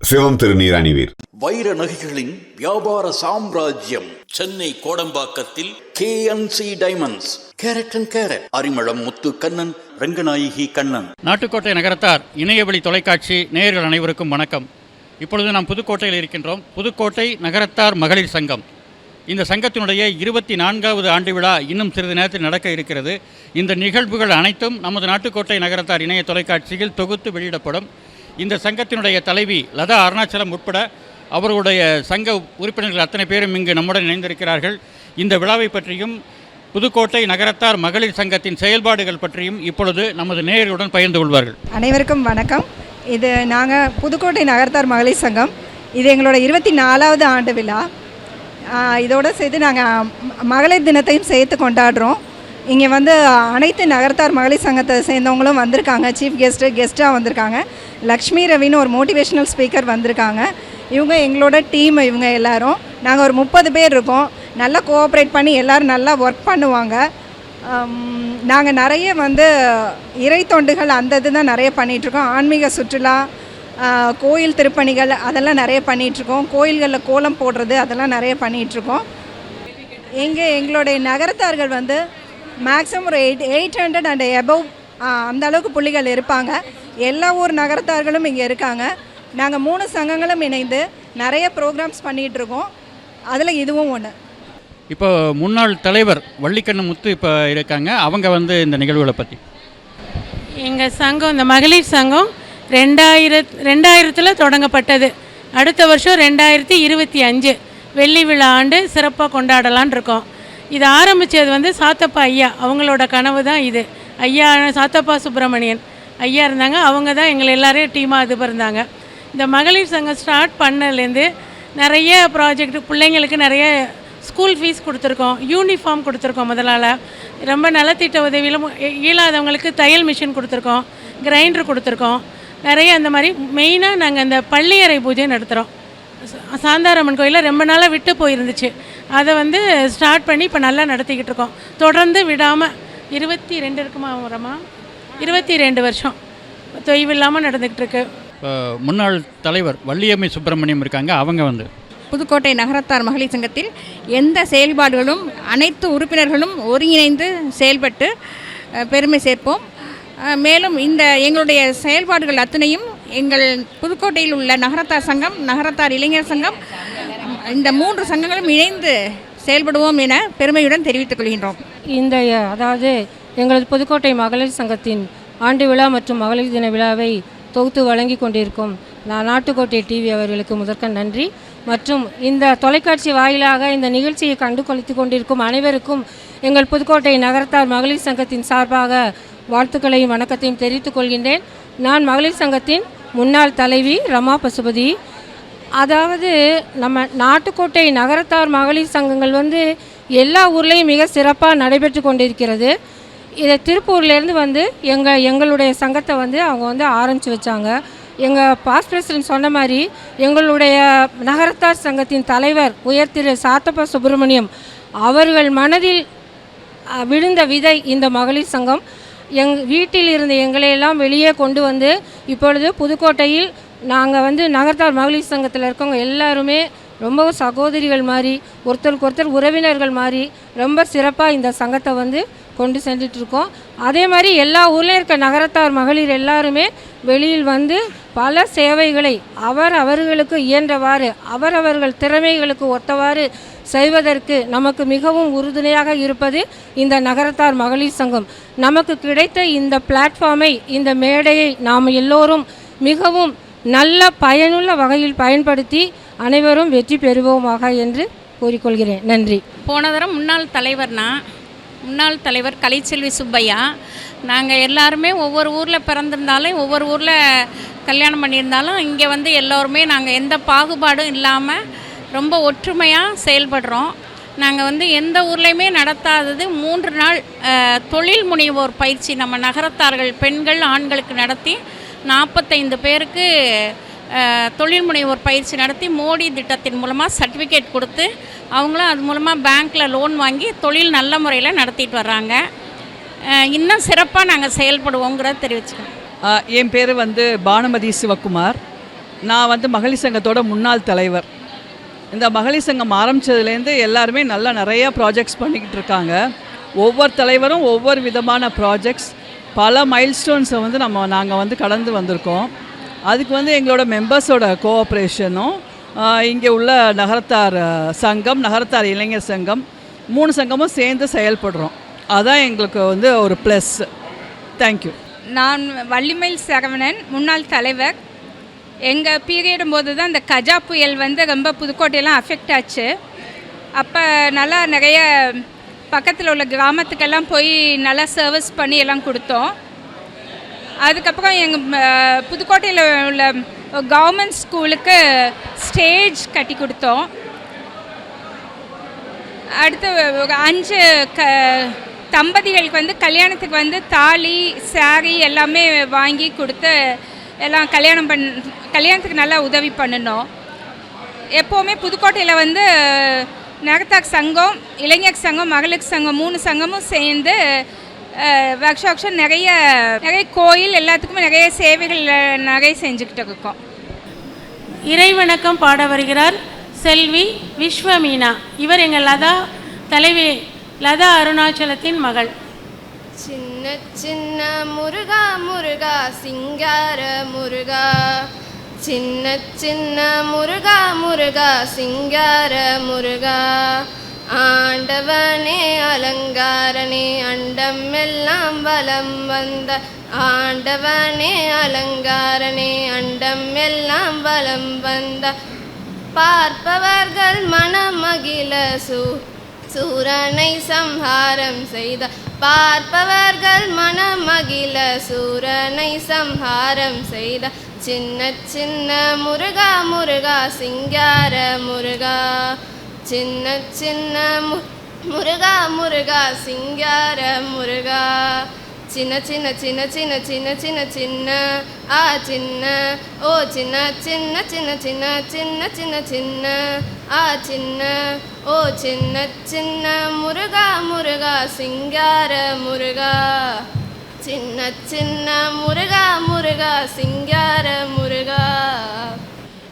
சிவம் திருநீர் அணிவீர். வைர நகைகளின் வியாபார சாம்ராஜ்யம் Chennai கோடம்பாக்கத்தில் KNC diamonds carat and carat Arimalam Muthu Kannan Ranganayaki Kannan. Nattukottai Nagarathar இணையவழி தொலைக்காட்சி நேயர்கள் அனைவருக்கும் வணக்கம். இப்பொழுது நாம் புதுக்கோட்டையில் இருக்கின்றோம். புதுக்கோட்டை நகரத்தார் மகளிர் சங்கம். இந்த சங்கத்தினுடைய இருபத்தி நான்காவது ஆண்டு விழா இன்னும் சிறிது நேரத்தில் நடக்க இருக்கிறது. இந்த நிகழ்வுகள் அனைத்தும் நமது நாட்டுக்கோட்டை நகரத்தார் இணைய தொலைக்காட்சியில் தொகுத்து வெளியிடப்படும். இந்த சங்கத்தினுடைய தலைவி லதா அருணாச்சலம் உட்பட அவர்களுடைய சங்க உறுப்பினர்கள் அத்தனை பேரும் இங்கு நம்முடன் இணைந்திருக்கிறார்கள். இந்த விழாவை பற்றியும் புதுக்கோட்டை நகரத்தார் மகளிர் சங்கத்தின் செயல்பாடுகள் பற்றியும் இப்பொழுது நமது நேயர்களுடன் பகிர்ந்து கொள்வார்கள். அனைவருக்கும் வணக்கம். இது நாங்கள் புதுக்கோட்டை நகரத்தார் மகளிர் சங்கம். இது எங்களோட இருபத்தி நாலாவது ஆண்டு விழா. இதோடு சேர்த்து நாங்கள் மகளிர் தினத்தையும் சேர்த்து கொண்டாடுறோம். இங்கே வந்து அனைத்து நகர்த்தார் மகளிர் சங்கத்தை சேர்ந்தவங்களும் வந்திருக்காங்க. சீஃப் கெஸ்ட்டு கெஸ்ட்டாக வந்திருக்காங்க. லக்ஷ்மி ரவின்னு ஒரு மோட்டிவேஷ்னல் ஸ்பீக்கர் வந்திருக்காங்க. இவங்க எங்களோட டீம் இவங்க எல்லோரும். நாங்கள் ஒரு முப்பது பேர் இருக்கோம். நல்லா கோஆப்ரேட் பண்ணி எல்லோரும் நல்லா ஒர்க் பண்ணுவாங்க. நாங்கள் நிறைய வந்து இறை தொண்டுகள் அந்த இது தான் நிறைய பண்ணிகிட்ருக்கோம் ஆன்மீக சுற்றுலா கோயில் திருப்பணிகள் அதெல்லாம் நிறைய பண்ணிகிட்ருக்கோம் கோயில்களில் கோலம் போடுறது அதெல்லாம் நிறைய பண்ணிகிட்ருக்கோம் எங்கே எங்களுடைய நகரத்தார்கள் வந்து மேக்ஸிமம் ஒரு eight eight hundred and above அந்த அளவுக்கு புள்ளிகள் இருப்பாங்க. எல்லா ஊர் நகரத்தார்களும் இங்கே இருக்காங்க. நாங்கள் மூணு சங்கங்களும் இணைந்து நிறைய ப்ரோக்ராம்ஸ் பண்ணிகிட்ருக்கோம் அதில் இதுவும் ஒன்று இப்போ முன்னாள் தலைவர் வள்ளிக்கண்ணு முத்து இப்போ இருக்காங்க. அவங்க வந்து இந்த நிகழ்வுகளை பற்றி எங்கள் சங்கம் இந்த மகளிர் சங்கம் ரெண்டாயிரத் ரெண்டாயிரத்தில் தொடங்கப்பட்டது. அடுத்த வருஷம் ரெண்டாயிரத்தி இருபத்தி அஞ்சு. வெள்ளி விழா ஆண்டு சிறப்பாக கொண்டாடலான் இருக்கோம். இது ஆரம்பித்தது வந்து சாத்தப்பா ஐயா அவங்களோட கனவு தான் இது. ஐயா சாத்தப்பா சுப்பிரமணியன். ஐயா இருந்தாங்க அவங்க தான் எங்களை எல்லாரையும் டீமாக இது இருந்தாங்க இந்த மகளிர் சங்கம் ஸ்டார்ட் பண்ணலேருந்து நிறைய ப்ராஜெக்ட் பிள்ளைங்களுக்கு நிறைய ஸ்கூல் ஃபீஸ் கொடுத்துருக்கோம் யூனிஃபார்ம் கொடுத்துருக்கோம் முதலால் ரொம்ப நலத்திட்ட உதவியிலும் இ- இயலாதவங்களுக்கு தையல் மிஷின் கொடுத்துருக்கோம் கிரைண்டர் கொடுத்துருக்கோம். நிறைய அந்த மாதிரி மெயினாக நாங்கள் இந்த பள்ளியறை பூஜை நடத்துகிறோம் சாந்தாரம்மன் கோயிலில் ரொம்ப நாளாக விட்டு போயிருந்துச்சு. அதை வந்து ஸ்டார்ட் பண்ணி இப்போ நல்லா நடத்திக்கிட்டு இருக்கோம். தொடர்ந்து விடாமல் இருபத்தி ரெண்டு இருக்குமா வரமா இருபத்தி ரெண்டு வருஷம் தொய்வில்லாமல் நடந்துக்கிட்டு இருக்கு. இப்போ முன்னாள் தலைவர் வள்ளியம்மை சுப்பிரமணியம் இருக்காங்க அவங்க வந்து. புதுக்கோட்டை நகரத்தார் மகளிர் சங்கத்தில் எந்த செயல்பாடுகளும் அனைத்து உறுப்பினர்களும் ஒருங்கிணைந்து செயல்பட்டு பெருமை சேர்ப்போம். மேலும் இந்த எங்களுடைய செயல்பாடுகள் அத்தனையும் எங்கள் புதுக்கோட்டையில் உள்ள நகரத்தார் சங்கம் நகரத்தார் இளைஞர் சங்கம் இந்த மூன்று சங்கங்களும் இணைந்து செயல்படுவோம் என பெருமையுடன் தெரிவித்துக் கொள்கின்றோம். இந்த அதாவது எங்களது புதுக்கோட்டை மகளிர் சங்கத்தின் ஆண்டு விழா மற்றும் மகளிர் தின விழாவை தொகுத்து வழங்கி கொண்டிருக்கும் நான் நாட்டுக்கோட்டை டிவி அவர்களுக்கு முதற்க நன்றி. மற்றும் இந்த தொலைக்காட்சி வாயிலாக இந்த நிகழ்ச்சியை கண்டு கொளித்து கொண்டிருக்கும் அனைவருக்கும் எங்கள் புதுக்கோட்டை நகரத்தார் மகளிர் சங்கத்தின் சார்பாக வாழ்த்துக்களையும் வணக்கத்தையும் தெரிவித்துக் கொள்கின்றேன். நான் மகளிர் சங்கத்தின் முன்னாள் தலைவி ரமா பசுபதி. அதாவது நம்ம நாட்டுக்கோட்டை நகரத்தார் மகளிர் சங்கங்கள் வந்து எல்லா ஊர்லேயும் மிக சிறப்பாக நடைபெற்று கொண்டிருக்கிறது. இதை திருப்பூர்லேருந்து வந்து எங்கள் எங்களுடைய சங்கத்தை வந்து அவங்க வந்து ஆரம்பித்து வச்சாங்க. எங்கள் பாஸ் பிரசிடென்ட் சொன்ன மாதிரி எங்களுடைய நகரத்தார் சங்கத்தின் தலைவர் உயர் திரு சாத்தப்பா சுப்பிரமணியம் அவர்கள் மனதில் விழுந்த விதை இந்த மகளிர் சங்கம். எங் வீட்டில் இருந்த எங்களையெல்லாம் வெளியே கொண்டு வந்து இப்பொழுது புதுக்கோட்டையில் நாங்கள் வந்து நகர்த்தார் மகளிர் சங்கத்தில் இருக்கவங்க எல்லாருமே ரொம்ப சகோதரிகள் மாதிரி ஒருத்தருக்கு ஒருத்தர் உறவினர்கள் மாதிரி ரொம்ப சிறப்பாக இந்த சங்கத்தை வந்து கொண்டு சென்றுட்டு இருக்கோம் அதே மாதிரி எல்லா ஊர்லேயும் இருக்க நகரத்தார் மகளிர் எல்லாருமே வெளியில் வந்து பல சேவைகளை அவர் அவர்களுக்கு இயன்றவாறு அவரவர்கள் திறமைகளுக்கு ஒத்தவாறு செய்வதற்கு நமக்கு மிகவும் உறுதுணையாக இருப்பது இந்த நகரத்தார் மகளிர் சங்கம். நமக்கு கிடைத்த இந்த பிளாட்ஃபார்மை இந்த மேடையை நாம் எல்லோரும் மிகவும் நல்ல பயனுள்ள வகையில் பயன்படுத்தி அனைவரும் வெற்றி பெறுவோமாக என்று கூறிக்கொள்கிறேன். நன்றி. போன தரம் முன்னாள் தலைவர்னா முன்னாள் தலைவர் கலைச்செல்வி சுப்பையா நாங்கள் எல்லாருமே ஒவ்வொரு ஊரில் பிறந்திருந்தாலும் ஒவ்வொரு ஊரில் கல்யாணம் பண்ணியிருந்தாலும் இங்கே வந்து எல்லோருமே நாங்கள் எந்த பாகுபாடும் இல்லாமல் ரொம்ப ஒற்றுமையாக செயல்படுறோம். நாங்கள் வந்து எந்த ஊர்லேயுமே நடத்தாதது மூன்று நாள் தொழில் முனைவோர் பயிற்சி நம்ம நகரத்தார்கள் பெண்கள் ஆண்களுக்கு நடத்தி நாற்பத்தைந்து பேருக்கு தொழில் முனைவோர் பயிற்சி நடத்தி மோடி திட்டத்தின் மூலமாக சர்டிஃபிகேட் கொடுத்து அவங்களும் அது மூலமாக பேங்க்கில் லோன் வாங்கி தொழில் நல்ல முறையில் நடத்திட்டு வர்றாங்க. இன்னும் சிறப்பாக நாங்கள் செயல்படுவோங்கிறத தெரிவிச்சுக்கோம் என் பேர் வந்து பானுமதி சிவக்குமார் நான் வந்து மகளிர் சங்கத்தோட முன்னாள் தலைவர். இந்த மகளிர் சங்கம் ஆரம்பித்ததுலேருந்து எல்லாருமே நல்லா நிறையா ப்ராஜெக்ட்ஸ் பண்ணிக்கிட்டு இருக்காங்க. ஒவ்வொரு தலைவரும் ஒவ்வொரு விதமான ப்ராஜெக்ட்ஸ் பல மைல்ஸ்டோன்ஸை வந்து நம்ம நாங்கள் வந்து கடந்து வந்திருக்கோம். அதுக்கு வந்து எங்களோட மெம்பர்ஸோட கோஆப்ரேஷனும் இங்கே உள்ள நகரத்தார் சங்கம் நகரத்தார் இளைஞர் சங்கம் மூணு சங்கமும் சேர்ந்து செயல்படுறோம். அதான் எங்களுக்கு வந்து ஒரு ப்ளஸ் தேங்க்யூ நான் வள்ளிமயில் சரவணன் முன்னாள் தலைவர். எங்கள் பீரியடும் போது தான் இந்த கஜா புயல் வந்து ரொம்ப புதுக்கோட்டையெல்லாம் அஃபெக்ட் ஆச்சு. அப்போ நல்லா நிறைய பக்கத்தில் உள்ள கிராமத்துக்கெல்லாம் போய் நல்லா சர்வீஸ் பண்ணி எல்லாம் கொடுத்தோம். அதுக்கப்புறம் எங்கள் புதுக்கோட்டையில் உள்ள கவர்மெண்ட் ஸ்கூலுக்கு ஸ்டேஜ் கட்டி கொடுத்தோம். அடுத்து ஒரு அஞ்சு க தம்பதிகளுக்கு வந்து கல்யாணத்துக்கு வந்து தாலி சாரி எல்லாமே வாங்கி கொடுத்து எல்லாம் கல்யாணம் பண் கல்யாணத்துக்கு நல்லா உதவி பண்ணினோம். எப்போவுமே புதுக்கோட்டையில் வந்து நகத்தாக் சங்கம் இளைஞர் சங்கம் மகளிர் சங்கம் மூணு சங்கமும் சேர்ந்து வருஷ வருஷம் நிறைய நிறைய கோயில் எல்லாத்துக்குமே நிறைய சேவைகள் நிறைய செஞ்சுக்கிட்டு இருக்கோம். இறைவணக்கம் பாட வருகிறார் செல்வி விஸ்வமீனா. இவர் எங்கள் லதா தலைவி லதா அருணாச்சலத்தின் மகள். சின்ன சின்ன முருகா முருகா சிங்கார முருகா. சின்ன சின்ன முருகா முருகா சிங்கார முருகா. ஆண்டவனே அலங்காரனே அண்டம் எல்லாம் வலம் வந்த ஆண்டவனே அலங்காரனே அண்டம் எல்லாம் வலம் வந்த பார்ப்பவர்கள் மனமகிழ சூ சூரனை சம்ஹாரம் செய்த பார்ப்பவர்கள் மனமகிழ சூரனை சம்ஹாரம் செய்த சின்ன சின்ன முருகா முருகா சிங்கார முருகா சின்ன சின்ன மு- முருகா முருகா சிங்கார முருகா சின்ன சின்ன சின்ன சின்ன சின்ன சின்ன சின்ன ஆ சின்ன ஓ சின்ன சின்ன சின்ன சின்ன சின்ன சின்ன சின்ன ஆ சின்ன ஓ சின்ன சின்ன முருகா முருகா சிங்கார முருகா சின்ன சின்ன முருகா முருகா சிங்கார முருகா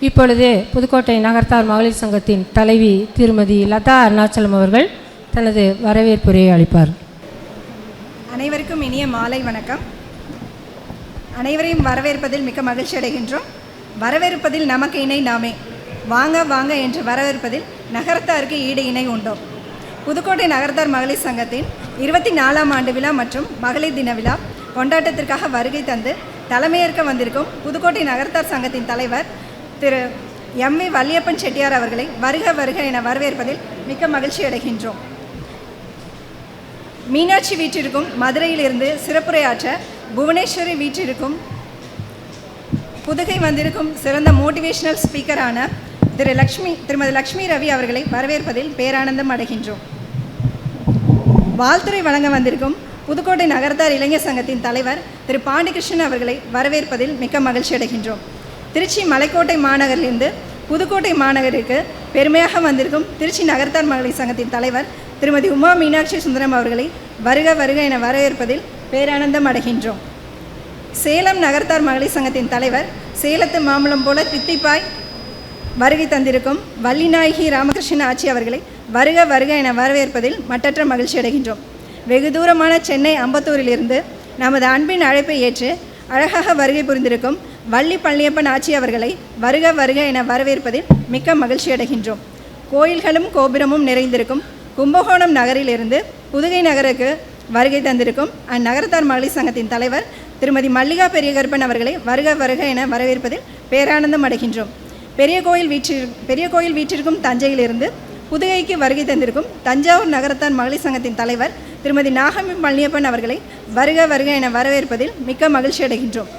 இப்பொழுது புதுக்கோட்டை நகர்த்தார் மகளிர் சங்கத்தின் தலைவி திருமதி லதா அருணாச்சலம் அவர்கள் தனது வரவேற்புரையை அளிப்பார். அனைவருக்கும் இனிய மாலை வணக்கம். அனைவரையும் வரவேற்பதில் மிக்க மகிழ்ச்சி அடைகின்றோம். வரவேற்பதில் நமக்கு இணை நாமே. வாங்க வாங்க என்று வரவேற்பதில் நகரத்தாருக்கு ஈடு இணை உண்டோ? புதுக்கோட்டை நகர்த்தார் மகளிர் சங்கத்தின் இருபத்தி நாலாம் ஆண்டு விழா மற்றும் மகளிர் தின விழா கொண்டாட்டத்திற்காக வருகை தந்து தலைமையேற்க வந்திருக்கும் புதுக்கோட்டை நகர்த்தார் சங்கத்தின் தலைவர் திரு எம் வி வல்லியப்பன் செட்டியார் அவர்களை வருக வருக என வரவேற்பதில் மிக்க மகிழ்ச்சி அடைகின்றோம். மீனாட்சி வீற்றிருக்கும் மதுரையிலிருந்து சிறப்புரையாற்ற புவனேஸ்வரி வீற்றிருக்கும் புதுகை வந்திருக்கும் சிறந்த மோட்டிவேஷனல் ஸ்பீக்கரான திரு லக்ஷ்மி திருமதி லக்ஷ்மி ரவி அவர்களை வரவேற்பதில் பேரானந்தம் அடைகின்றோம். வாழ்த்துறை வழங்க வந்திருக்கும் புதுக்கோட்டை நகர்த்தார் இளைஞர் சங்கத்தின் தலைவர் திரு பாண்டிகிருஷ்ணன் அவர்களை வரவேற்பதில் மிக்க மகிழ்ச்சி அடைகின்றோம். திருச்சி மலைக்கோட்டை மாநகரிலிருந்து புதுக்கோட்டை மாநகருக்கு பெருமையாக வந்திருக்கும் திருச்சி நகர்த்தார் மகளிர் சங்கத்தின் தலைவர் திருமதி உமா மீனாட்சி சுந்தரம் அவர்களை வருக வருக என வரவேற்பதில் பேரானந்தம் அடைகின்றோம். சேலம் நகர்த்தார் மகளிர் சங்கத்தின் தலைவர் சேலத்து மாம்பழம் போல தித்திப்பாய் வருகை தந்திருக்கும் வள்ளிநாயகி ராமகிருஷ்ண ஆட்சி அவர்களை வருக வருக என வரவேற்பதில் மட்டற்ற மகிழ்ச்சி அடைகின்றோம். வெகு தூரமான சென்னை அம்பத்தூரிலிருந்து நமது அன்பின் அழைப்பை ஏற்று அழகாக வருகை புரிந்திருக்கும் வள்ளி பழனியப்பன் ஆட்சி அவர்களை வருக வருக என வரவேற்பதில் மிக்க மகிழ்ச்சி அடைகின்றோம். கோயில்களும் கோபுரமும் நிறைந்திருக்கும். கும்பகோணம் நகரிலிருந்து புதுகை நகருக்கு வருகை தந்திருக்கும் அந்நகரத்தார் மகளிர் சங்கத்தின் தலைவர் திருமதி மல்லிகா பெரியகருப்பன் அவர்களை வருக வருக என வரவேற்பதில் பேரானந்தம் அடைகின்றோம். பெரிய கோயில் வீற்றி பெரிய கோயில் வீற்றிருக்கும் தஞ்சையிலிருந்து புதுகைக்கு வருகை தந்திருக்கும் தஞ்சாவூர் நகரத்தார் மகளிர் சங்கத்தின் தலைவர் திருமதி நாகமி பழனியப்பன் அவர்களை வருக வருக என வரவேற்பதில் மிக்க மகிழ்ச்சி அடைகின்றோம்.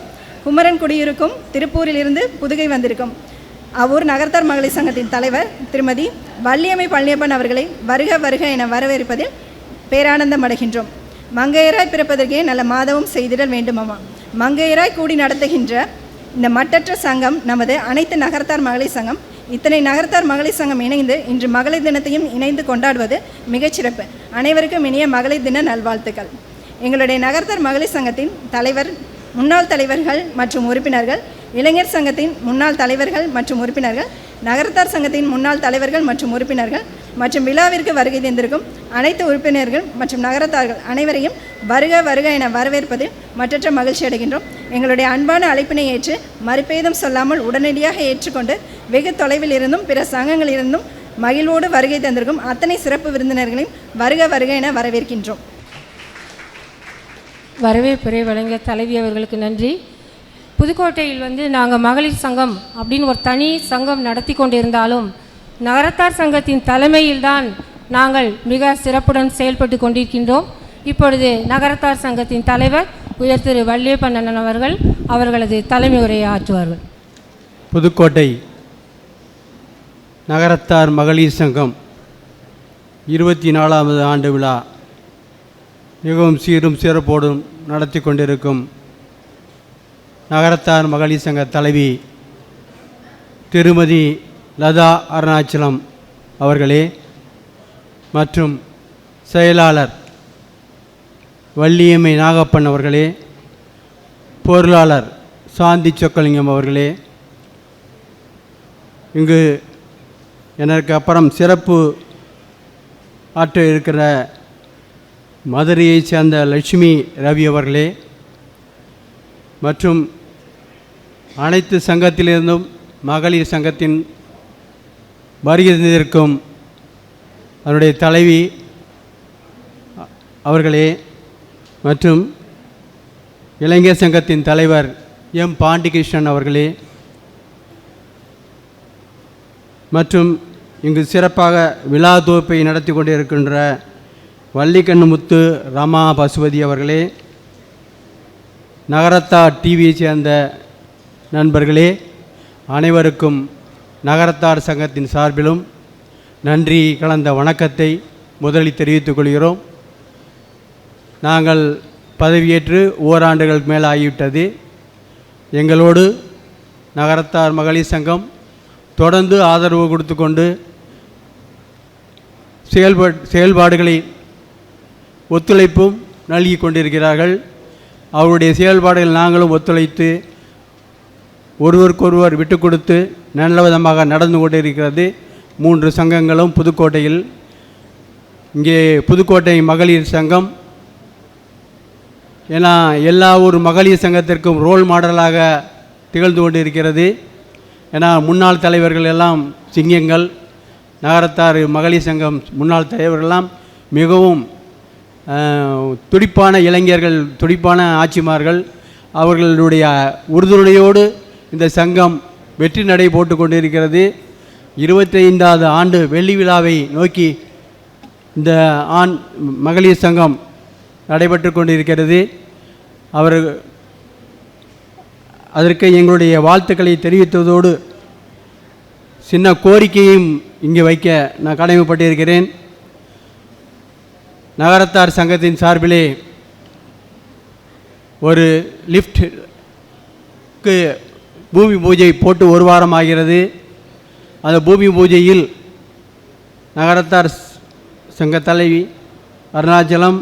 குமரன் குடியிருக்கும் திருப்பூரிலிருந்து புதுகை வந்திருக்கும். அவ்வூர் நகர்த்தார் மகளிர் சங்கத்தின் தலைவர் திருமதி வள்ளியம்மை பழனியப்பன் அவர்களை வருக வருக என வரவேற்பதில் பேரானந்தம் அடைகின்றோம். மங்கையராய் பிறப்பதற்கே நல்ல மாதவும் செய்திடல் வேண்டுமாமா. மங்கையராய் கூடி நடத்துகின்ற இந்த மட்டற்ற சங்கம் நமது அனைத்து நகர்த்தார் மகளிர் சங்கம். இத்தனை நகர்த்தார் மகளிர் சங்கம் இணைந்து இன்று மகளிர் தினத்தையும் இணைந்து கொண்டாடுவது மிகச்சிறப்பு அனைவருக்கும் இனிய மகளிர் தின நல்வாழ்த்துக்கள். எங்களுடைய நகர்த்தார் மகளிர் சங்கத்தின் தலைவர் முன்னாள் தலைவர்கள் மற்றும் உறுப்பினர்கள் இளைஞர் சங்கத்தின் முன்னாள் தலைவர்கள் மற்றும் உறுப்பினர்கள் நகரத்தார் சங்கத்தின் முன்னாள் தலைவர்கள் மற்றும் உறுப்பினர்கள் மற்றும் விழாவிற்கு வருகை தந்திருக்கும் அனைத்து உறுப்பினர்கள் மற்றும் நகரத்தார்கள் அனைவரையும் வருக வருக என வரவேற்பதில் மற்றற்ற மகிழ்ச்சி அடைகின்றோம். எங்களுடைய அன்பான அழைப்பினை ஏற்று மறுபேதம் சொல்லாமல் உடனடியாக ஏற்றுக்கொண்டு வெகு தொலைவில் இருந்தும் பிற சங்கங்களிலிருந்தும் மகிழ்வோடு வருகை தந்திருக்கும் அத்தனை சிறப்பு விருந்தினர்களையும் வருக வருக என வரவேற்கின்றோம். வரவேற்புரை வழங்கிய தலைவி அவர்களுக்கு நன்றி. புதுக்கோட்டையில் வந்து நாங்கள் மகளிர் சங்கம் அப்படின்னு ஒரு தனி சங்கம் நடத்தி கொண்டிருந்தாலும் நகரத்தார் சங்கத்தின் தலைமையில்தான் நாங்கள் மிக சிறப்புடன் செயல்பட்டு கொண்டிருக்கின்றோம். இப்பொழுது நகரத்தார் சங்கத்தின் தலைவர் உயர் திரு வள்ளியப்பண்ணன் அவர்கள் அவர்களது தலைமை உரையை ஆற்றுவார்கள். புதுக்கோட்டை நகரத்தார் மகளிர் சங்கம் இருபத்தி நாலாவது ஆண்டு விழா மிகவும் சீரும் சிறப்போடும் நடத்தி கொண்டிருக்கும் நகரத்தார் மகளிர் சங்க தலைவி திருமதி லதா அருணாச்சலம் அவர்களே மற்றும் செயலாளர் வள்ளியம்மை நாகப்பன் அவர்களே பொருளாளர் சாந்தி சொக்கலிங்கம் அவர்களே இங்கு எனக்கு அப்புறம் சிறப்பு ஆற்ற இருக்கிற மதுரையைச் சேர்ந்த லட்சுமி ரவி அவர்களே மற்றும் அனைத்து சங்கத்திலிருந்தும் மகளிர் சங்கத்தின் வருகை தந்திருக்கும் அதனுடைய தலைவி அவர்களே மற்றும் இளைஞர் சங்கத்தின் தலைவர் எம். பாண்டிகிருஷ்ணன் அவர்களே மற்றும் இங்கு சிறப்பாக விழா தொகுப்பை நடத்தி கொண்டிருக்கின்ற வள்ளிக்கண்ணுமுத்து ரமா பசுபதி அவர்களே நகரத்தா டிவியை சேர்ந்த நண்பர்களே அனைவருக்கும் நகரத்தார் சங்கத்தின் சார்பிலும் நன்றி கலந்த வணக்கத்தை முதலில் தெரிவித்துக் கொள்கிறோம். நாங்கள் பதவியேற்று ஓராண்டுகளுக்கு மேலே ஆகிவிட்டது. எங்களோடு நகரத்தார் மகளிர் சங்கம் தொடர்ந்து ஆதரவு கொடுத்து கொண்டு செயல்பா செயல்பாடுகளை ஒத்துழைப்பும் நல்கி கொண்டிருக்கிறார்கள். அவருடைய செயல்பாடுகள் நாங்களும் ஒத்துழைத்து ஒருவருக்கொருவர் விட்டு கொடுத்து நல்ல விதமாக நடந்து கொண்டிருக்கிறது. மூன்று சங்கங்களும் புதுக்கோட்டையில் இங்கே புதுக்கோட்டை மகளிர் சங்கம். ஏன்னா எல்லா ஒரு மகளிர் சங்கத்திற்கும் ரோல் மாடலாக திகழ்ந்து கொண்டிருக்கிறது. ஏன்னா முன்னாள் தலைவர்கள் எல்லாம் சிங்கங்கள். நகரத்தார் மகளிர் சங்கம் முன்னாள் தலைவர்களெல்லாம் மிகவும் துடிப்பான இளைஞர்கள் துடிப்பான ஆட்சிமார்கள் அவர்களுடைய உறுதுணையோடு இந்த சங்கம் வெற்றி நடை போட்டு கொண்டிருக்கிறது. இருபத்தைந்தாவது ஆண்டு வெள்ளி விழாவை நோக்கி இந்த ஆண் மகளிர் சங்கம் நடைபெற்று கொண்டிருக்கிறது. அவர் அதற்கு எங்களுடைய வாழ்த்துக்களை தெரிவித்ததோடு சின்ன கோரிக்கையும் இங்கே வைக்க நான் கடமைப்பட்டிருக்கிறேன். நகரத்தார் சங்கத்தின் சார்பிலே ஒரு லிஃப்ட்க்கு பூமி பூஜை போட்டு ஒரு வாரம் ஆகிறது. அந்த பூமி பூஜையில் நகரத்தார் சங்க தலைவி அருணாச்சலம்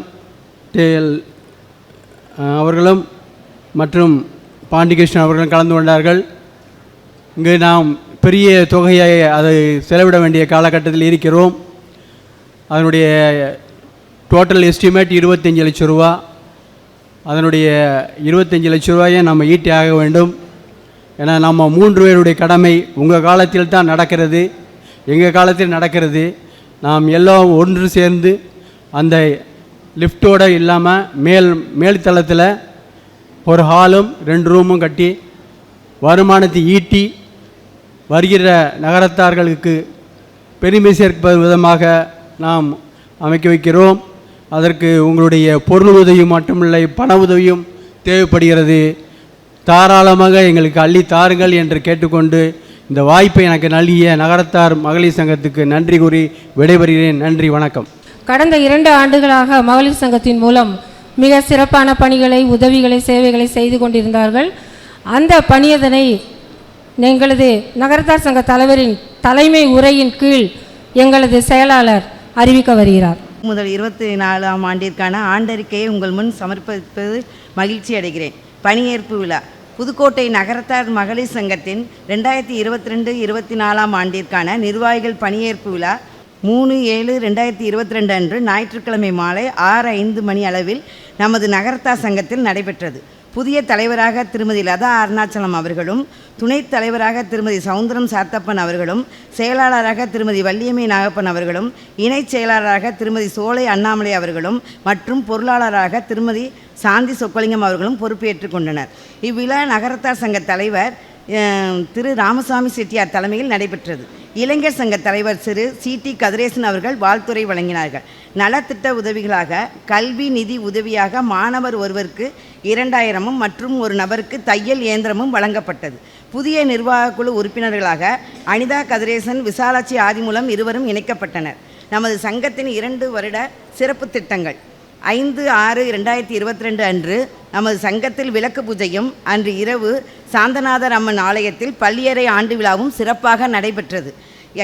அவர்களும் மற்றும் பாண்டிகிருஷ்ணன் அவர்களும் கலந்து கொண்டார்கள். இங்கு நாம் பெரிய தொகையை அதை செலவிட வேண்டிய காலகட்டத்தில் இருக்கிறோம். அதனுடைய டோட்டல் எஸ்டிமேட் இருபத்தஞ்சி லட்சம் ரூபா. அதனுடைய இருபத்தஞ்சி லட்ச ரூபாயை நம்ம ஈட்டி ஆக வேண்டும். ஏன்னா நம்ம மூன்று பேருடைய கடமை உங்கள் காலத்தில் தான் நடக்கிறது. எங்கள் காலத்தில் நடக்கிறது. நாம் எல்லாம் ஒன்று சேர்ந்து அந்த லிஃப்டோடு இல்லாமல் மேல் மேல்தளத்தில் ஒரு ஹாலும் ரெண்டு ரூமும் கட்டி வருமானத்தை ஈட்டி வருகிற நகரத்தார்களுக்கு பெருமை சேர்ப்பது விதமாக நாம் அமைக்க வைக்கிறோம். அதற்கு உங்களுடைய பொருள் உதவி மட்டுமில்லை பண உதவியும் தேவைப்படுகிறது. தாராளமாக எங்களுக்கு அள்ளி தாருங்கள் என்று கேட்டுக்கொண்டு இந்த வாய்ப்பை எனக்கு நல்கிய நகரத்தார் மகளிர் சங்கத்துக்கு நன்றி கூறி விடைபெறுகிறேன். நன்றி வணக்கம். கடந்த இரண்டு ஆண்டுகளாக மகளிர் சங்கத்தின் மூலம் மிக சிறப்பான பணிகளை உதவிகளை சேவைகளை செய்து கொண்டிருந்தார்கள். அந்த பணியதனை எங்களது நகரத்தார் சங்க தலைவரின் தலைமை உரையின் கீழ் எங்களது செயலாளர் அறிவிக்க வருகிறார். முதல் இருபத்தி நாலாம் ஆண்டிற்கான ஆண்டறிக்கையை உங்கள் முன் சமர்ப்பிப்பது மகிழ்ச்சி அடைகிறேன். பணியேற்பு விழா. புதுக்கோட்டை நகரத்தார் மகளிர் சங்கத்தின் ரெண்டாயிரத்தி இருபத்தி ரெண்டு இருபத்தி நாலாம் ஆண்டிற்கான நிர்வாகிகள் பணியேற்பு விழா. மூணு ஏழு ரெண்டாயிரத்தி இருபத்தி ரெண்டு அன்று ஞாயிற்றுக்கிழமை மாலை ஆறு ஐந்து மணி அளவில் நமது நகரத்தார் சங்கத்தில் நடைபெற்றது. புதிய தலைவராக திருமதி லதா அருணாச்சலம் அவர்களும் துணைத் தலைவராக திருமதி சவுந்தரம் சாத்தப்பன் அவர்களும் செயலாளராக திருமதி வள்ளியம்மை நாகப்பன் அவர்களும் இணைச் செயலாளராக திருமதி சோலை அண்ணாமலை அவர்களும் மற்றும் பொருளாளராக திருமதி சாந்தி சொக்கலிங்கம் அவர்களும் பொறுப்பேற்றுக் கொண்டனர். இவ்விழா நகரத்தார் சங்க தலைவர் திரு ராமசாமி செட்டியார் தலைமையில் நடைபெற்றது. இளைஞர் சங்க தலைவர் சிறு சி. டி. கதிரேசன் அவர்கள் வாழ்த்துரை வழங்கினார்கள். நலத்திட்ட உதவிகளாக கல்வி நிதி உதவியாக மாணவர் ஒருவருக்கு இரண்டாயிரமும் மற்றும் ஒரு நபருக்கு தையல் இயந்திரமும் வழங்கப்பட்டது. புதிய நிர்வாகக் குழு உறுப்பினர்களாக அனிதா கதிரேசன் விசாலாட்சி ஆதிமூலம் இருவரும் இணைக்கப்பட்டனர். நமது சங்கத்தின் இரண்டு வருட சிறப்பு திட்டங்கள். ஐந்து ஆறு ரெண்டாயிரத்தி இருபத்தி ரெண்டு அன்று நமது சங்கத்தில் விளக்கு பூஜையும் அன்று இரவு சாந்தநாதர் அம்மன் ஆலயத்தில் பள்ளியறை ஆண்டு விழாவும் சிறப்பாக நடைபெற்றது.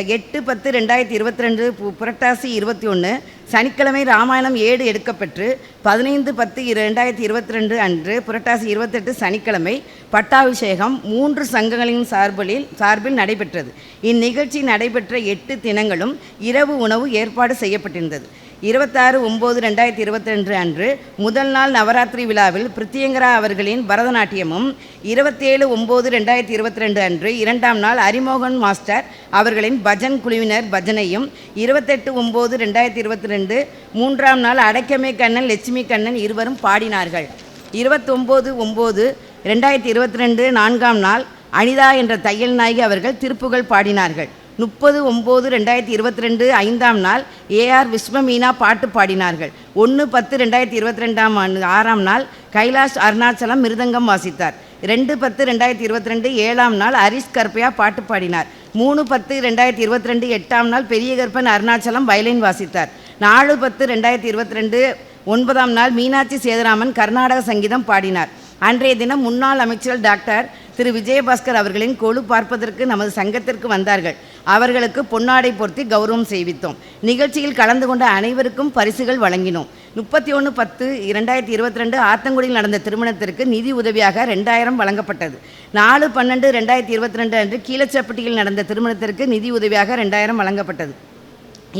எட்டு பத்து ரெண்டாயிரத்தி இருபத்தி ரெண்டு பு- புரட்டாசி இருபத்தி ஒன்று சனிக்கிழமை ராமாயணம் ஏடு எடுக்கப்பெற்று பதினைந்து பத்து ரெண்டாயிரத்தி இருபத்தி ரெண்டு அன்று புரட்டாசி இருபத்தெட்டு சனிக்கிழமை பட்டாபிஷேகம் மூன்று சங்கங்களின் சார்பில் சார்பில் நடைபெற்றது. இந்நிகழ்ச்சி நடைபெற்ற எட்டு தினங்களும் இரவு உணவு ஏற்பாடு செய்யப்பட்டிருந்தது. இருபத்தாறு ஒம்பது ரெண்டாயிரத்தி இருபத்தி ரெண்டு அன்று முதல் நாள் நவராத்திரி விழாவில் பிரித்தியங்கரா அவர்களின் பரதநாட்டியமும் இருபத்தேழு ஒம்பது ரெண்டாயிரத்தி இருபத்தி ரெண்டு அன்று இரண்டாம் நாள் ஹரிமோகன் மாஸ்டர் அவர்களின் பஜன் குழுவினர் பஜனையும் இருபத்தெட்டு ஒம்பது ரெண்டாயிரத்தி இருபத்தி ரெண்டு மூன்றாம் நாள் அடைக்கமே கண்ணன் லட்சுமி கண்ணன் இருவரும் பாடினார்கள். இருபத்தொம்போது ஒம்பது ரெண்டாயிரத்தி இருபத்தி ரெண்டு நான்காம் நாள் அனிதா என்ற தையல் நாயகி அவர்கள் திருப்புகழ் பாடினார்கள். முப்பது ஒம்பது ரெண்டாயிரத்தி இருபத்தி ரெண்டு ஐந்தாம் நாள் ஏஆர் விஸ்வமீனா பாட்டு பாடினார்கள். ஒன்று பத்து ரெண்டாயிரத்தி இருபத்தி ரெண்டாம் ஆண்டு ஆறாம் நாள் கைலாஷ் அருணாச்சலம் மிருதங்கம் வாசித்தார். ரெண்டு பத்து ரெண்டாயிரத்தி இருபத்தி ரெண்டு ஏழாம் நாள் ஹரிஷ் கர்பையா பாட்டு பாடினார். மூணு பத்து ரெண்டாயிரத்தி இருபத்தி ரெண்டு எட்டாம் நாள் பெரிய கர்ப்பன் அருணாச்சலம் வயலின் வாசித்தார். நாலு பத்து ரெண்டாயிரத்தி இருபத்தி ரெண்டு ஒன்பதாம் நாள் மீனாட்சி சேதுராமன் கர்நாடக சங்கீதம் பாடினார். அன்றைய தினம் முன்னாள் அமைச்சர் டாக்டர் திரு விஜயபாஸ்கர் அவர்களின் கொழு பார்ப்பதற்கு நமது சங்கத்திற்கு வந்தார்கள். அவர்களுக்கு பொன்னாடை பொருத்தி கௌரவம் செய்வித்தோம். நிகழ்ச்சியில் கலந்து கொண்ட அனைவருக்கும் பரிசுகள் வழங்கினோம். முப்பத்தி ஒன்று பத்து இரண்டாயிரத்தி இருபத்தி ரெண்டு ஆத்தங்குடியில் நடந்த திருமணத்திற்கு நிதி உதவியாக ரெண்டாயிரம் வழங்கப்பட்டது. நாலு பன்னெண்டு ரெண்டாயிரத்தி இருபத்தி ரெண்டு அன்று கீழச்சப்பட்டியில் நடந்த திருமணத்திற்கு நிதி உதவியாக ரெண்டாயிரம் வழங்கப்பட்டது.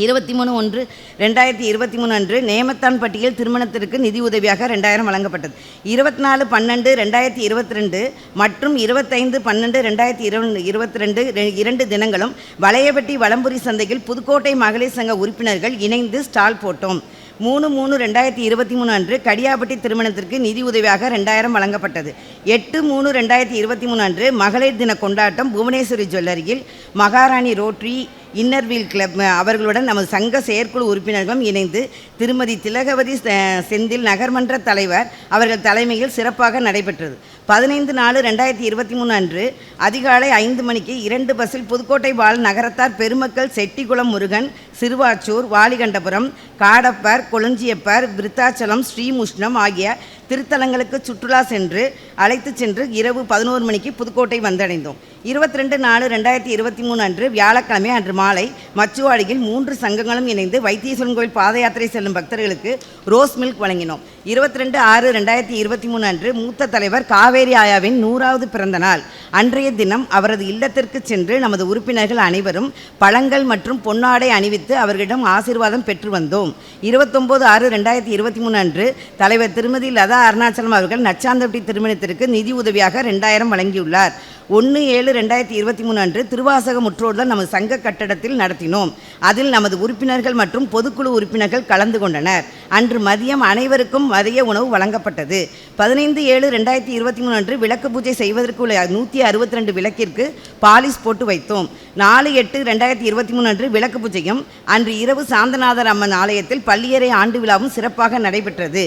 இருபத்தி மூணு ஒன்று ரெண்டாயிரத்தி இருபத்தி மூணு அன்று நேமத்தான்பட்டியில் திருமணத்திற்கு நிதி உதவியாக ரெண்டாயிரம் வழங்கப்பட்டது. இருபத்தி நாலு பன்னெண்டு ரெண்டாயிரத்தி இருபத்தி ரெண்டு மற்றும் இருபத்தைந்து பன்னெண்டு ரெண்டாயிரத்தி இரு இருபத்தி ரெண்டு இரண்டு தினங்களும் வளையபட்டி வளம்புரி சந்தையில் புதுக்கோட்டை மகளிர் சங்க உறுப்பினர்கள் இணைந்து ஸ்டால் போட்டோம். மூணு மூணு ரெண்டாயிரத்தி இருபத்தி மூணு அன்று கடியாப்பட்டி திருமணத்திற்கு நிதி உதவியாக ரெண்டாயிரம் வழங்கப்பட்டது. எட்டு மூணு ரெண்டாயிரத்தி இருபத்தி மூணு அன்று மகளிர் தின கொண்டாட்டம் புவனேஸ்வரி ஜுவல்லரியில் மகாராணி ரோட்ரி இன்னர்வீல் கிளப் அவர்களுடன் நமது சங்க செயற்குழு உறுப்பினர்களும் இணைந்து திருமதி திலகவதி செந்தில் நகர்மன்ற தலைவர் அவர்கள் தலைமையில் சிறப்பாக நடைபெற்றது. பதினைந்து நாலு ரெண்டாயிரத்தி இருபத்தி மூணு அன்று அதிகாலை ஐந்து மணிக்கு இரண்டு பஸ்ஸில் புதுக்கோட்டை வாழ் நகரத்தார் பெருமக்கள் செட்டிகுளம் முருகன் சிறுவாச்சூர் வாலிகண்டபுரம் காடப்பர் கொளஞ்சியப்பர் விருத்தாச்சலம் ஸ்ரீமுஷ்ணம் ஆகிய திருத்தலங்களுக்கு சுற்றுலா சென்று அழைத்துச் சென்று இரவு பதினோரு மணிக்கு புதுக்கோட்டை வந்தடைந்தோம். இருபத்தி ரெண்டு நாலு ரெண்டாயிரத்தி இருபத்தி மூணு அன்று வியாழக்கிழமை அன்று மாலை மச்சுவாடியில் மூன்று சங்கங்களும் இணைந்து வைத்தீஸ்வரன் கோயில் பாத யாத்திரை செல்லும் பக்தர்களுக்கு ரோஸ் மில்க் வழங்கினோம். இருபத்தி ரெண்டு ஆறு ரெண்டாயிரத்தி இருபத்தி மூணு அன்று மூத்த தலைவர் கா ஆயாவின் நூறாவது பிறந்த நாள் அன்றைய தினம் அவரது இல்லத்திற்கு சென்று நமது உறுப்பினர்கள் அனைவரும் பழங்கள் மற்றும் பொன்னாடை அணிவித்து அவர்களிடம் ஆசீர்வாதம் பெற்று வந்தோம். இருபத்தொம்போது ஆறு ரெண்டாயிரத்தி இருபத்தி மூணு அன்று தலைவர் திருமதி லதா அருணாச்சலம் அவர்கள் நச்சாந்தப்பட்டி திருமணத்திற்கு நிதி உதவியாக ரெண்டாயிரம் வழங்கியுள்ளார். ஒன்று ஏழு ரெண்டாயிரத்தி இருபத்தி மூணு அன்று திருவாசக முற்றோடுதல் நமது சங்க கட்டடத்தில் நடத்தினோம். அதில் நமது உறுப்பினர்கள் மற்றும் பொதுக்குழு உறுப்பினர்கள் கலந்து கொண்டனர். அன்று மதியம் அனைவருக்கும் மதிய உணவு வழங்கப்பட்டது. பதினைந்து ஏழு ரெண்டாயிரத்தி இருபத்தி மூணு அன்று விளக்கு பூஜை செய்வதற்கு உள்ள நூற்றி அறுபத்தி ரெண்டு விளக்கிற்கு பாலிஸ் போட்டு வைத்தோம். நாலு எட்டு ரெண்டாயிரத்தி இருபத்தி மூணு அன்று விளக்கு பூஜையும் அன்று இரவு சாந்தநாதர் அம்மன் ஆலயத்தில் பள்ளியறை ஆண்டு விழாவும் சிறப்பாக நடைபெற்றது.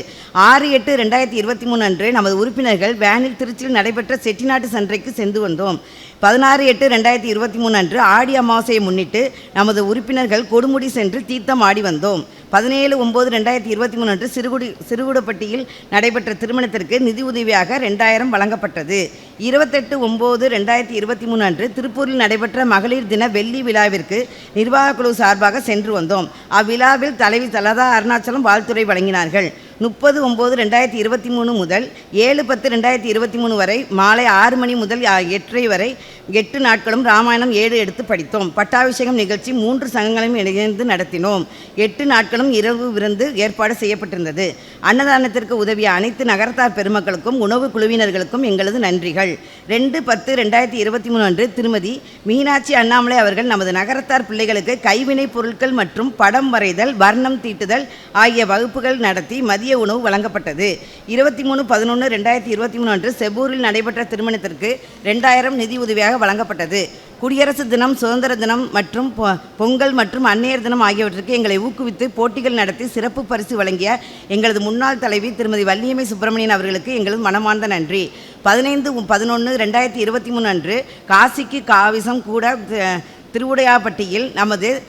ஆறு எட்டு ரெண்டாயிரத்தி இருபத்தி மூணு அன்று நமது உறுப்பினர்கள் வேனில் திருச்சியில் நடைபெற்ற செட்டிநாட்டு சந்தைக்கு சென்று வந்தோம். பதினாறு எட்டு ரெண்டாயிரத்தி இருபத்தி மூணு அன்று ஆடி அமாவாசையை முன்னிட்டு நமது உறுப்பினர்கள் கொடுமுடி சென்று தீர்த்தம் ஆடி வந்தோம். பதினேழு ஒம்பது ரெண்டாயிரத்தி இருபத்தி மூணு அன்று சிறுகுடி சிறுகுடப்பட்டியில் நடைபெற்ற திருமணத்திற்கு நிதி உதவியாக ரெண்டாயிரம் வழங்கப்பட்டது. இருபத்தெட்டு ஒம்பது ரெண்டாயிரத்தி இருபத்தி மூணு அன்று திருப்பூரில் நடைபெற்ற மகளிர் தின வெள்ளி விழாவிற்கு நிர்வாகக்குழு சார்பாக சென்று வந்தோம். அவ்விழாவில் தலைவி தலதா அருணாச்சலம் வாழ்த்துறை வழங்கினார்கள். முப்பது ஒம்பது ரெண்டாயிரத்தி இருபத்தி மூணு முதல் ஏழு பத்து ரெண்டாயிரத்தி இருபத்தி மூணு வரை மாலை ஆறு மணி முதல் எட்டரை வரை எட்டு நாட்களும் ராமாயணம் ஏழு எடுத்து படித்தோம். பட்டாபிஷேகம் நிகழ்ச்சி மூன்று சங்கங்களையும் இணைந்து நடத்தினோம். எட்டு நாட்களும் இரவு விருந்து ஏற்பாடு செய்யப்பட்டிருந்தது. அன்னதானத்திற்கு உதவிய அனைத்து நகரத்தார் பெருமக்களுக்கும் உணவு குழுவினர்களுக்கும் எங்களது நன்றிகள். ரெண்டு பத்து ரெண்டாயிரத்தி இருபத்தி மூணு அன்று திருமதி மீனாட்சி அண்ணாமலை அவர்கள் நமது நகரத்தார் பிள்ளைகளுக்கு கைவினைப் பொருட்கள் மற்றும் படம் வரைதல் வர்ணம் தீட்டுதல் ஆகிய வகுப்புகள் நடத்தி மதிய உணவு வழங்கப்பட்டது. இருபத்தி மூணு பதினொன்று ரெண்டாயிரத்தி இருபத்தி மூணு அன்று செபூரில் நடைபெற்ற திருமணத்திற்கு ரெண்டாயிரம் நிதி உதவியாக வழங்கப்பட்டது. குடியரசு தினம் சுதந்திர தினம் மற்றும் பொங்கல் மற்றும் அன்னையர் தினம் ஆகியவற்றுக்கு எங்களை ஊக்குவித்து போட்டிகள் நடத்தி சிறப்பு பரிசு வழங்கிய எங்களது முன்னாள் தலைவி திருமதி வள்ளியம்மை சுப்பிரமணியன் அவர்களுக்கு எங்களது மனமார்ந்த நன்றி. பதினைந்து பதினொன்று ரெண்டாயிரத்தி இருபத்தி மூணு அன்று காசிக்கு காவிசம் கூட திருவுடையாப்பட்டியில் நமது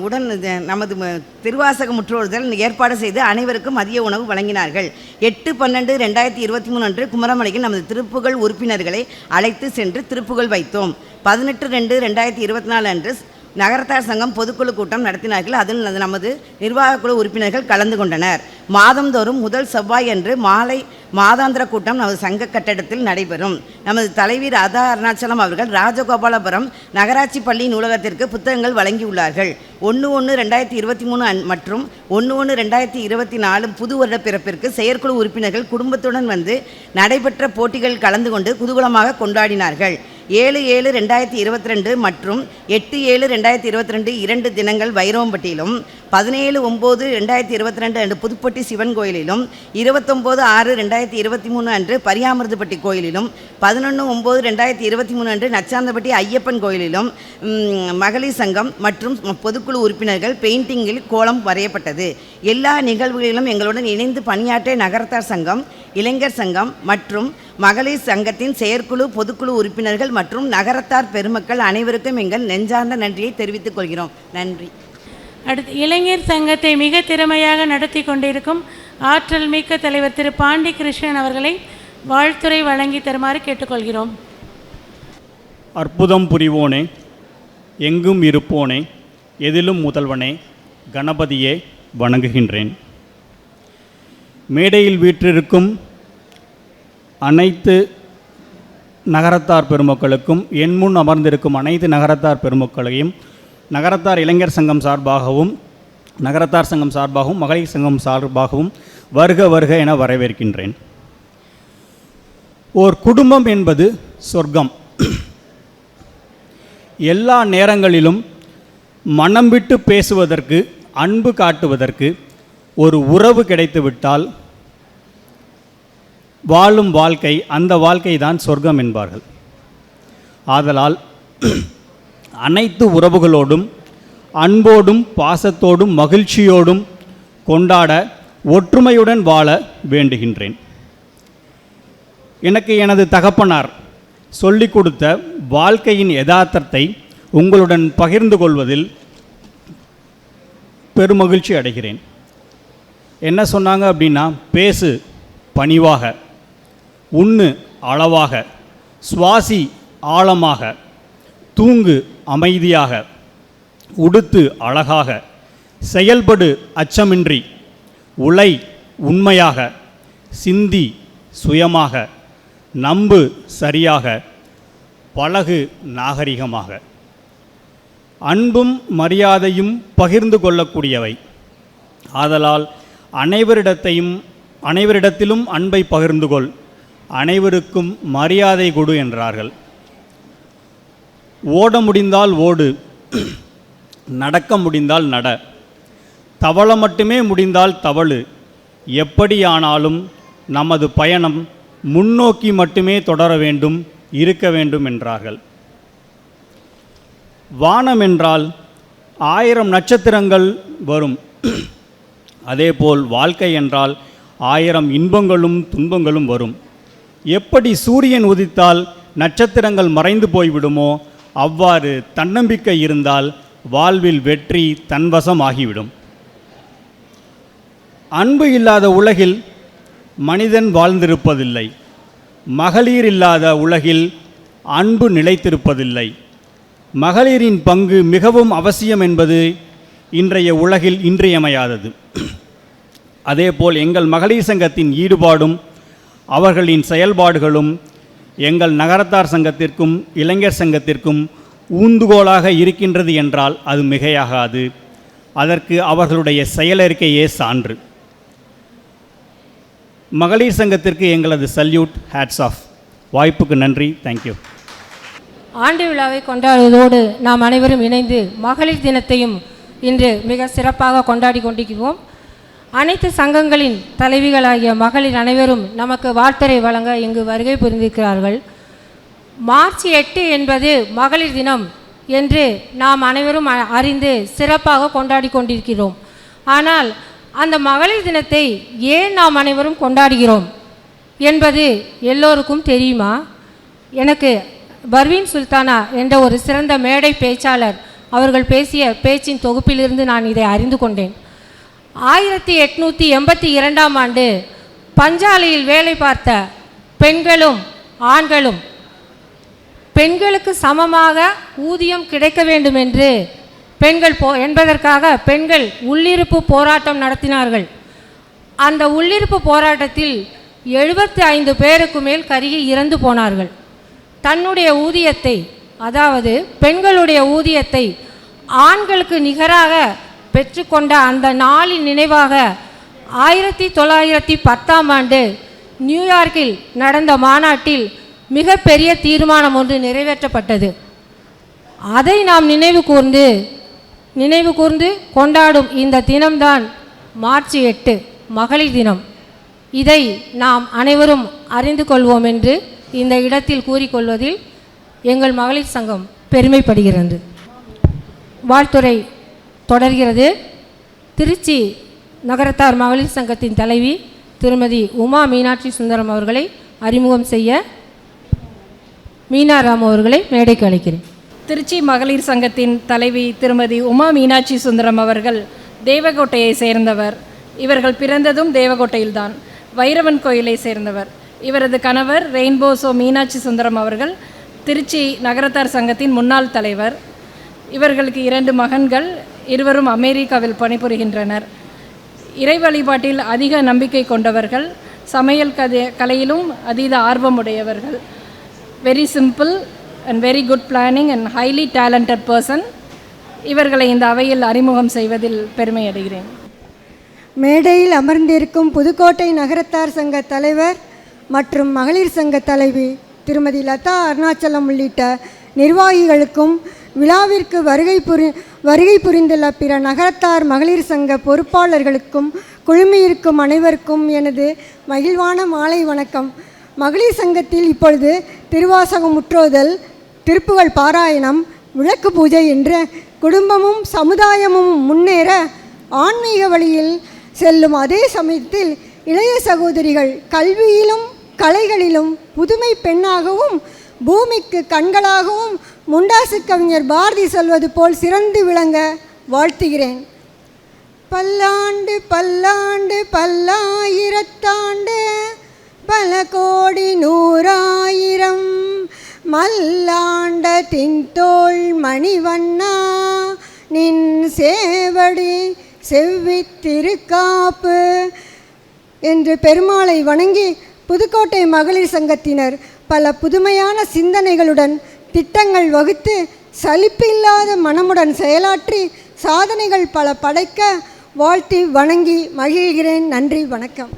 உடன் நமது திருவாசக முற்றோறுதல் ஏற்பாடு செய்து அனைவருக்கும் மதிய உணவு வழங்கினார்கள். எட்டு பன்னெண்டு ரெண்டாயிரத்தி இருபத்தி மூணு அன்று குமரமலையில் நமது திருப்புகழ் உறுப்பினர்களை அழைத்து சென்று திருப்புகழ் வைத்தோம். பதினெட்டு ரெண்டு ரெண்டாயிரத்தி இருபத்தி நாலு அன்று நகரத்தார் சங்கம் பொதுக்குழு கூட்டம் நடத்தினார்கள். அதில் நமது- நிர்வாகக்குழு குழு உறுப்பினர்கள் கலந்து கொண்டனர். மாதந்தோறும் முதல் செவ்வாய் அன்று மாலை மாதாந்திர கூட்டம் நமது சங்க கட்டடத்தில் நடைபெறும். நமது தலைவி ராதா அருணாச்சலம் அவர்கள் ராஜகோபாலபுரம் நகராட்சி பள்ளி நூலகத்திற்கு புத்தகங்கள் வழங்கியுள்ளார்கள். ஒன்று ஒன்று ரெண்டாயிரத்தி இருபத்தி மூணு அன்- மற்றும் ஒன்று ஒன்று ரெண்டாயிரத்தி இருபத்தி நாலு புது வருட பிறப்பிற்கு செயற்குழு உறுப்பினர்கள் குடும்பத்துடன் வந்து நடைபெற்ற போட்டிகள் கலந்து கொண்டு குதூகலமாக கொண்டாடினார்கள். ஏழு ஏழு ரெண்டாயிரத்தி இருபத்தி ரெண்டு மற்றும் எட்டு ஏழு ரெண்டாயிரத்தி இருபத்தி ரெண்டு இரண்டு தினங்கள் வைரவம்பட்டியிலும் பதினேழு ஒம்பது ரெண்டாயிரத்தி இருபத்தி ரெண்டு அன்று புதுப்பட்டி சிவன் கோயிலிலும் இருபத்தொம்போது ஆறு ரெண்டாயிரத்தி இருபத்தி மூணு அன்று பரியாமிருதுப்பட்டி கோயிலிலும் பதினொன்று ஒம்பது ரெண்டாயிரத்தி இருபத்தி மூணு அன்று நச்சாந்தப்பட்டி ஐயப்பன் கோயிலிலும் மகளிர் சங்கம் மற்றும் பொதுக்குழு உறுப்பினர்கள் பெயிண்டிங்கில் கோலம் வரையப்பட்டது. எல்லா நிகழ்வுகளிலும் எங்களுடன் இணைந்து பணியாற்றிய நகரத்தார் சங்கம் இளைஞர் சங்கம் மற்றும் மகளிர் சங்கத்தின் செயற்குழு பொதுக்குழு உறுப்பினர்கள் மற்றும் நகரத்தார் பெருமக்கள் அனைவருக்கும் எங்கள் நெஞ்சார்ந்த நன்றியை தெரிவித்துக் கொள்கிறோம். நன்றி. அடுத்து இளைஞர் சங்கத்தை மிக திறமையாக நடத்தி கொண்டிருக்கும் ஆற்றல் மிக்க தலைவர் திரு பாண்டி கிருஷ்ணன் அவர்களை வாழ்த்துரை வழங்கி தருமாறு கேட்டுக்கொள்கிறோம். அற்புதம் புரிவோனே எங்கும் இருப்போனே எதிலும் முதல்வனே கணபதியே வணங்குகின்றேன். மேடையில் வீற்றிருக்கும் அனைத்து நகரத்தார் பெருமக்களுக்கும் என் முன் அமர்ந்திருக்கும் அனைத்து நகரத்தார் பெருமக்களையும் நகரத்தார் இளைஞர் சங்கம் சார்பாகவும் நகரத்தார் சங்கம் சார்பாகவும் மகளிர் சங்கம் சார்பாகவும் வருக வருக என வரவேற்கின்றேன். ஓர் குடும்பம் என்பது சொர்க்கம். எல்லா நேரங்களிலும் மனம் விட்டு பேசுவதற்கு அன்பு காட்டுவதற்கு ஒரு உறவு கிடைத்துவிட்டால் வாழும் வாழ்க்கை அந்த வாழ்க்கை தான் சொர்க்கம் என்பார்கள். ஆதலால் அனைத்து உறவுகளோடும் அன்போடும் பாசத்தோடும் மகிழ்ச்சியோடும் கொண்டாட ஒற்றுமையுடன் வாழ வேண்டுகின்றேன். எனக்கு எனது தகப்பனார் சொல்லிக் கொடுத்த வாழ்க்கையின் யதார்த்தத்தை உங்களுடன் பகிர்ந்து கொள்வதில் பெருமகிழ்ச்சி அடைகிறேன். என்ன சொன்னாங்க அப்படின்னா பேசு பணிவாக உண்ணு அளவாக சுவாசி ஆழமாக தூங்கு அமைதியாக உடுத்து அழகாக செயல்படு அச்சமின்றி உலை உண்மையாக சிந்தி சுயமாக நம்பு சரியாக பழகு நாகரிகமாக. அன்பும் மரியாதையும் பகிர்ந்து கொள்ளக்கூடியவை. ஆதலால் அனைவரிடத்தையும் அனைவரிடத்திலும் அன்பை பகிர்ந்து கொள். அனைவருக்கும் மரியாதை கொடு என்றார்கள். ஓட முடிந்தால் ஓடு. நடக்க முடிந்தால் நட. தவள மட்டுமே முடிந்தால் தவழு எப்படியானாலும் நமது பயணம் முன்னோக்கி மட்டுமே தொடர வேண்டும் இருக்க வேண்டும் என்றார்கள். வானம் என்றால் ஆயிரம் நட்சத்திரங்கள் வரும். அதேபோல் வாழ்க்கை என்றால் ஆயிரம் இன்பங்களும் துன்பங்களும் வரும். எப்படி சூரியன் உதித்தால் நட்சத்திரங்கள் மறைந்து போய்விடுமோ அவ்வாறு தன்னம்பிக்கை இருந்தால் வாழ்வில் வெற்றி தன்வசம் ஆகிவிடும் அன்பு இல்லாத உலகில் மனிதன் வாழ்ந்திருப்பதில்லை. மகளிர் இல்லாத உலகில் அன்பு நிலைத்திருப்பதில்லை. மகளிரின் பங்கு மிகவும் அவசியம் என்பது இன்றைய உலகில் இன்றியமையாதது. அதேபோல் எங்கள் மகளிர் சங்கத்தின் ஈடுபாடும் அவர்களின் செயல்பாடுகளும் எங்கள் நகரத்தார் சங்கத்திற்கும் இளைஞர் சங்கத்திற்கும் ஊந்துகோலாக இருக்கின்றது என்றால் அது மிகையாகாது. அதற்கு அவர்களுடைய செயலறிக்கையே சான்று. மகளிர் சங்கத்திற்கு எங்களது சல்யூட் ஹேட்ஸ் ஆஃப். வாய்ப்புக்கு நன்றி. தேங்க்யூ ஆண்டு விழாவை கொண்டாடுவதோடு நாம் அனைவரும் இணைந்து மகளிர் தினத்தையும் இன்று மிக சிறப்பாக கொண்டாடி கொண்டிருக்கிறோம். அனைத்து சங்கங்களின் தலைவிகளாகிய மகளிர் அனைவரும் நமக்கு வார்த்தரை வழங்க இங்கு வருகை புரிந்திருக்கிறார்கள். மார்ச் எட்டு என்பது மகளிர் தினம் என்று நாம் அனைவரும் அ- அறிந்து சிறப்பாக கொண்டாடி கொண்டிருக்கிறோம். ஆனால் அந்த மகளிர் தினத்தை ஏன் நாம் அனைவரும் கொண்டாடுகிறோம் என்பது எல்லோருக்கும் தெரியுமா? எனக்கு பர்வீன் சுல்தானா என்ற ஒரு சிறந்த மேடை பேச்சாளர் அவர்கள் பேசிய பேச்சின் தொகுப்பிலிருந்து நான் இதை அறிந்து கொண்டேன். ஆயிரத்தி எட்நூற்றி எண்பத்தி இரண்டாம் ஆண்டு பஞ்சாலையில் வேலை பார்த்த பெண்களும் ஆண்களும் பெண்களுக்கு சமமாக ஊதியம் கிடைக்க வேண்டும் என்று பெண்கள் போ என்பதற்காக பெண்கள் உள்ளிருப்பு போராட்டம் நடத்தினார்கள். அந்த உள்ளிருப்பு போராட்டத்தில் எழுபத்தி ஐந்து பேருக்கு மேல் கருகி இறந்து போனார்கள். தன்னுடைய ஊதியத்தை அதாவது பெண்களுடைய ஊதியத்தை ஆண்களுக்கு நிகராக பெற்றுக்கொண்ட அந்த நாளின் நினைவாக ஆயிரத்தி தொள்ளாயிரத்தி பத்தாம் ஆண்டு நியூயார்க்கில் நடந்த மாநாட்டில் மிகப்பெரிய தீர்மானம் ஒன்று நிறைவேற்றப்பட்டது. அதை நாம் நினைவு கூர்ந்து நினைவு கூர்ந்து கொண்டாடும் இந்த தினம்தான் மார்ச் எட்டு மகளிர் தினம். இதை நாம் அனைவரும் அறிந்து கொள்வோம் என்று இந்த இடத்தில் கூறிக்கொள்வதில் எங்கள் மகளிர் சங்கம் பெருமைப்படுகிறது. வாழ்த்துறை தொடர்கிறது. திருச்சி நகரத்தார் மகளிர் சங்கத்தின் தலைவி திருமதி உமா மீனாட்சி சுந்தரம் அவர்களை அறிமுகம் செய்ய மீனாராம் அவர்களை மேடைக்கு அழைக்கிறேன். திருச்சி மகளிர் சங்கத்தின் தலைவி திருமதி உமா மீனாட்சி சுந்தரம் அவர்கள் தேவகோட்டையை சேர்ந்தவர். இவர்கள் பிறந்ததும் தேவகோட்டையில்தான். வைரவன் கோயிலை சேர்ந்தவர். இவரது கணவர் ரெயின்போசோ மீனாட்சி சுந்தரம் அவர்கள் திருச்சி நகரத்தார் சங்கத்தின் முன்னாள் தலைவர். இவர்களுக்கு இரண்டு மகன்கள் இருவரும் அமெரிக்காவில் பணிபுரிகின்றனர். இறை வழிபாட்டில் அதிக நம்பிக்கை கொண்டவர்கள் சமையல் கதை கலையிலும் அதீத ஆர்வமுடையவர்கள். Very simple and very good planning and highly talented person இவர்களை இந்த அவையில் அறிமுகம் செய்வதில் பெருமை அடைகிறேன் மேடையில் அமர்ந்திருக்கும் புதுக்கோட்டை நகரத்தார் சங்க தலைவர் மற்றும் மகளிர் சங்க தலைவி திருமதி லதா அருணாச்சலம் உள்ளிட்ட நிர்வாகிகளுக்கும் விழாவிற்கு வருகை புரி வருகை புரிந்துள்ள பிற நகரத்தார் மகளிர் சங்க பொறுப்பாளர்களுக்கும் குழுமியிருக்கும் அனைவருக்கும் எனது மகிழ்வான மாலை வணக்கம். மகளிர் சங்கத்தில் இப்பொழுது திருவாசகம் முற்றோதல் திருப்புகழ் பாராயணம் விளக்கு பூஜை என்ற குடும்பமும் சமுதாயமும் முன்னேற ஆன்மீக வழியில் செல்லும் அதே சமயத்தில் இளைய சகோதரிகள் கல்வியிலும் கலைகளிலும் புதுமை பெண்ணாகவும் பூமிக்கு கண்களாகவும் முண்டாசு கவிஞர் பாரதி சொல்வது போல் சிறந்து விளங்க வாழ்த்துகிறேன். பல்லாண்டு பல்லாண்டு பல்லாயிரத்தாண்டு பல கோடி நூறாயிரம் மல்லாண்ட தின்தோள் மணிவண்ணா நின் சேவடி செவ்வித்திருக்காப்பு என்று பெருமாளை வணங்கி புதுக்கோட்டை மகளிர் சங்கத்தினர் பல புதுமையான சிந்தனைகளுடன் திட்டங்கள் வகுத்து சலிப்பில்லாத மனமுடன் செயலாற்றி சாதனைகள் பல படைக்க வாழ்த்தி வணங்கி மகிழ்கிறேன். நன்றி வணக்கம்.